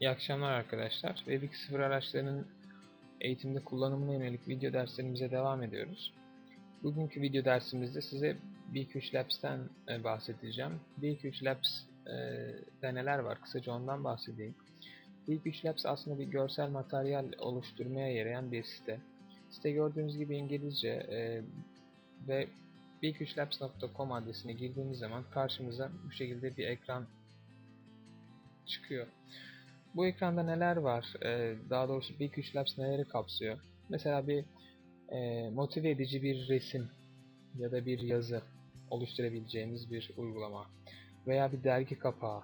İyi akşamlar arkadaşlar. Web 2.0 araçlarının eğitimde kullanımına yönelik video derslerimize devam ediyoruz. Bugünkü video dersimizde size B2 Labs'ten e, bahsedeceğim. B2 Labs'de neler var? Kısaca ondan bahsedeyim. B2 Labs aslında bir görsel materyal oluşturmaya yarayan bir site. Site gördüğünüz gibi İngilizce e, ve b3labs.com adresine girdiğimiz zaman karşımıza bu şekilde bir ekran çıkıyor. Bu ekranda neler var? Ee, daha doğrusu B3 Labs neleri kapsıyor? Mesela bir e, motive edici bir resim ya da bir yazı oluşturabileceğimiz bir uygulama veya bir dergi kapağı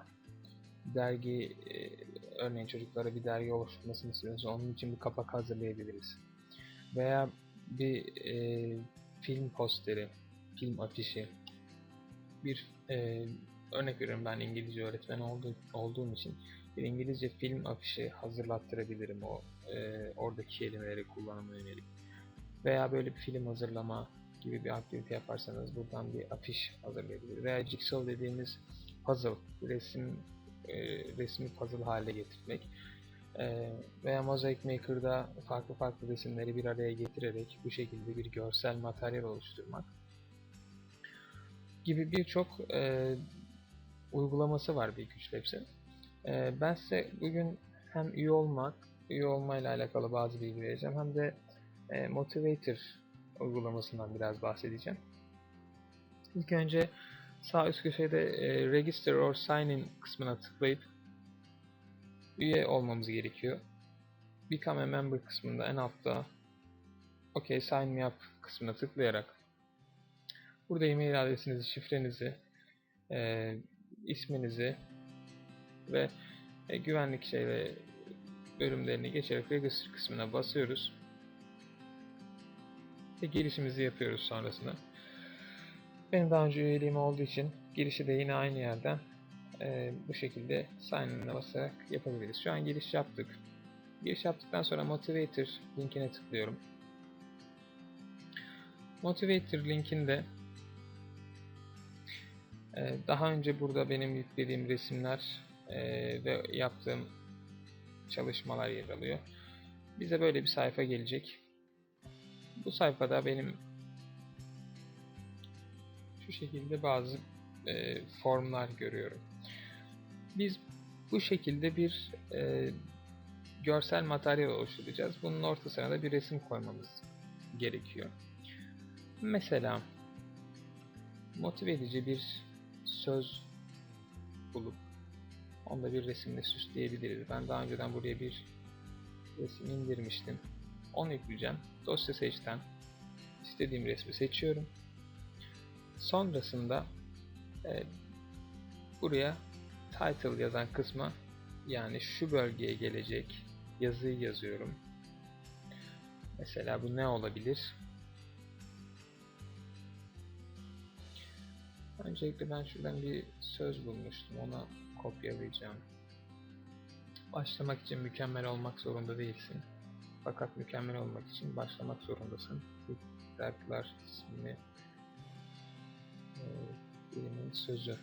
dergi e, örneğin çocuklara bir dergi oluşturmasını istiyorsanız onun için bir kapak hazırlayabiliriz veya bir e, film posteri film afişi bir e, örnek veriyorum ben İngilizce öğretmen olduğu, olduğum için bir İngilizce film afişi hazırlattırabilirim o e, oradaki kelimeleri kullanıma yönelik. Veya böyle bir film hazırlama gibi bir aktivite yaparsanız buradan bir afiş hazırlayabilir. Veya jigsaw dediğimiz puzzle, resim e, resmi puzzle hale getirmek. E, veya Mosaic Maker'da farklı farklı resimleri bir araya getirerek bu şekilde bir görsel materyal oluşturmak gibi birçok e, uygulaması var bir güç Labs'in. E, ben size bugün hem üye olmak, üye olmayla alakalı bazı bilgi vereceğim hem de e, Motivator uygulamasından biraz bahsedeceğim. İlk önce sağ üst köşede e, Register or Sign In kısmına tıklayıp üye olmamız gerekiyor. Become a Member kısmında en altta OK Sign Me Up kısmına tıklayarak burada e-mail adresinizi, şifrenizi, e, isminizi ve e, güvenlik şeyle bölümlerini geçerek Register kısmına basıyoruz. Ve girişimizi yapıyoruz sonrasında. Benim daha önce üyeliğim olduğu için girişi de yine aynı yerden e, bu şekilde sign basarak yapabiliriz. Şu an giriş yaptık. Giriş yaptıktan sonra Motivator linkine tıklıyorum. Motivator linkinde e, daha önce burada benim yüklediğim resimler e, ve yaptığım çalışmalar yer alıyor. Bize böyle bir sayfa gelecek. Bu sayfada benim şu şekilde bazı e, formlar görüyorum. Biz bu şekilde bir e, görsel materyal oluşturacağız. Bunun ortasına da bir resim koymamız gerekiyor. Mesela motive edici bir söz bulup onda bir resimle süsleyebiliriz. Ben daha önceden buraya bir resim indirmiştim. Onu yükleyeceğim. Dosya seçten istediğim resmi seçiyorum. Sonrasında e, buraya title yazan kısma yani şu bölgeye gelecek yazıyı yazıyorum. Mesela bu ne olabilir? Öncelikle ben şuradan bir söz bulmuştum. Ona kopyalayacağım. Başlamak için mükemmel olmak zorunda değilsin. Fakat mükemmel olmak için başlamak zorundasın. Dertler ismini e, sözü.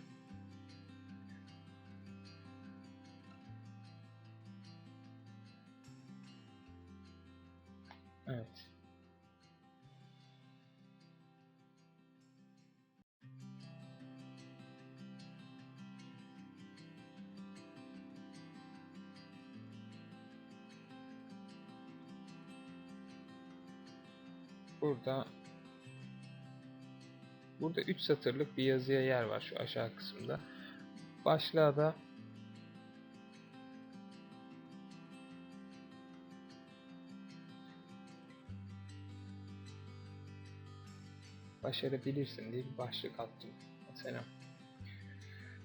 Evet. Burada Burada 3 satırlık bir yazıya yer var şu aşağı kısımda. Başlığa da başarabilirsin diye bir başlık attım mesela.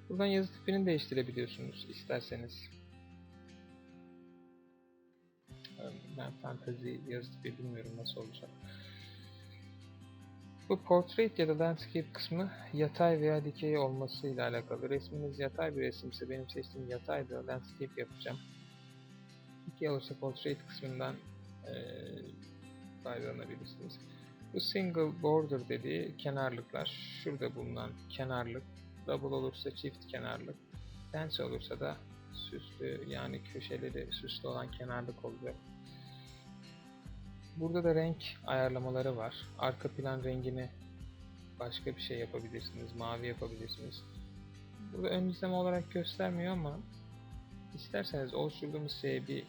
Buradan yazı tipini değiştirebiliyorsunuz isterseniz. Ben fantazi yazı tipi bilmiyorum nasıl olacak. Bu portrait ya da landscape kısmı yatay veya dikey olmasıyla alakalı. Resminiz yatay bir resimse benim seçtiğim yatay da landscape yapacağım. Dikey olursa portrait kısmından e, faydalanabilirsiniz. Bu single border dediği kenarlıklar. Şurada bulunan kenarlık. Double olursa çift kenarlık. Dense olursa da süslü yani köşeleri süslü olan kenarlık oluyor. Burada da renk ayarlamaları var. Arka plan rengini başka bir şey yapabilirsiniz. Mavi yapabilirsiniz. Burada ön izleme olarak göstermiyor ama isterseniz oluşturduğumuz şeye bir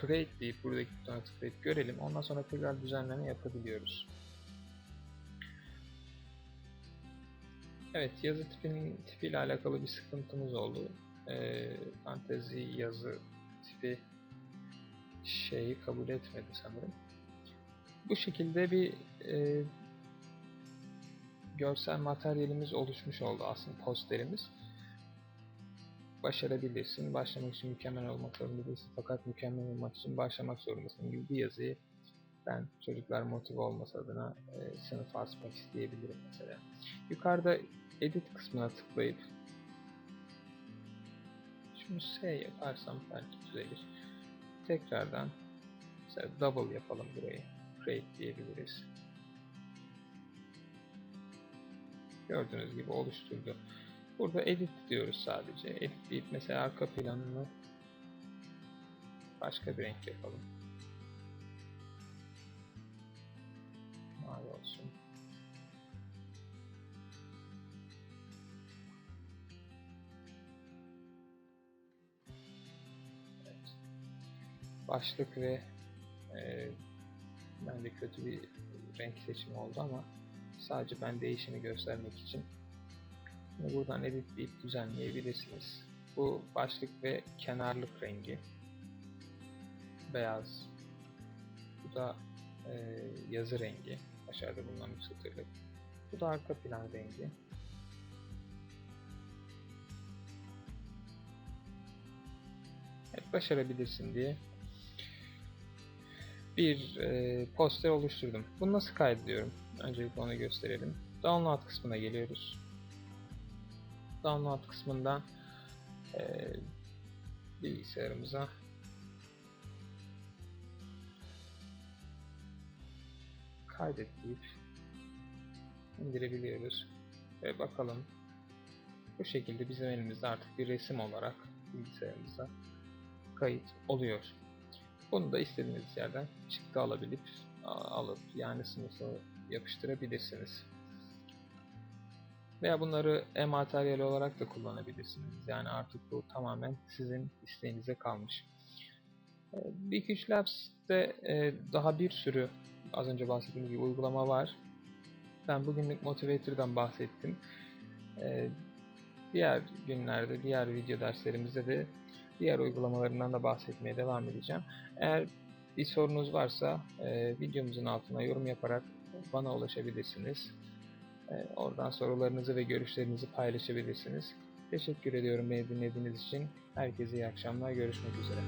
create deyip buradaki butona tıklayıp görelim. Ondan sonra tekrar düzenleme yapabiliyoruz. Evet yazı tipinin tipiyle alakalı bir sıkıntımız oldu. Ee, fantezi yazı tipi şeyi kabul etmedi sanırım. Bu şekilde bir e, görsel materyalimiz oluşmuş oldu aslında posterimiz. Başarabilirsin, başlamak için mükemmel olmak zorunda fakat mükemmel olmak için başlamak zorundasın gibi bir yazıyı ben çocuklar motive olması adına e, sınıfa asmak isteyebilirim mesela. Yukarıda edit kısmına tıklayıp şunu S yaparsam belki düzelir. Tekrardan mesela double yapalım burayı. Create diyebiliriz. Gördüğünüz gibi oluşturdu. Burada edit diyoruz sadece. Edit deyip mesela arka planını başka bir renk yapalım. Mavi olsun. Başlık ve bence kötü bir renk seçimi oldu ama sadece ben değişimi göstermek için buradan editleyip düzenleyebilirsiniz. Bu başlık ve kenarlık rengi beyaz. Bu da e, yazı rengi. Aşağıda bulunan satırlık. Bu da arka plan rengi. Evet, başarabilirsin diye bir e, poster oluşturdum. Bunu nasıl kaydediyorum? Öncelikle onu gösterelim. Download kısmına geliyoruz. Download kısmından e, bilgisayarımıza kaydet deyip indirebiliyoruz. Ve bakalım bu şekilde bizim elimizde artık bir resim olarak bilgisayarımıza kayıt oluyor. Bunu da istediğiniz yerden çıktı alabilip alıp yani sınıfa yapıştırabilirsiniz. Veya bunları e-materyal olarak da kullanabilirsiniz. Yani artık bu tamamen sizin isteğinize kalmış. Big 3 Labs'te daha bir sürü az önce bahsettiğim gibi uygulama var. Ben bugünlük Motivator'dan bahsettim. Diğer günlerde, diğer video derslerimizde de diğer uygulamalarından da bahsetmeye devam edeceğim. Eğer bir sorunuz varsa e, videomuzun altına yorum yaparak bana ulaşabilirsiniz. E, oradan sorularınızı ve görüşlerinizi paylaşabilirsiniz. Teşekkür ediyorum beni dinlediğiniz için. Herkese iyi akşamlar. Görüşmek üzere.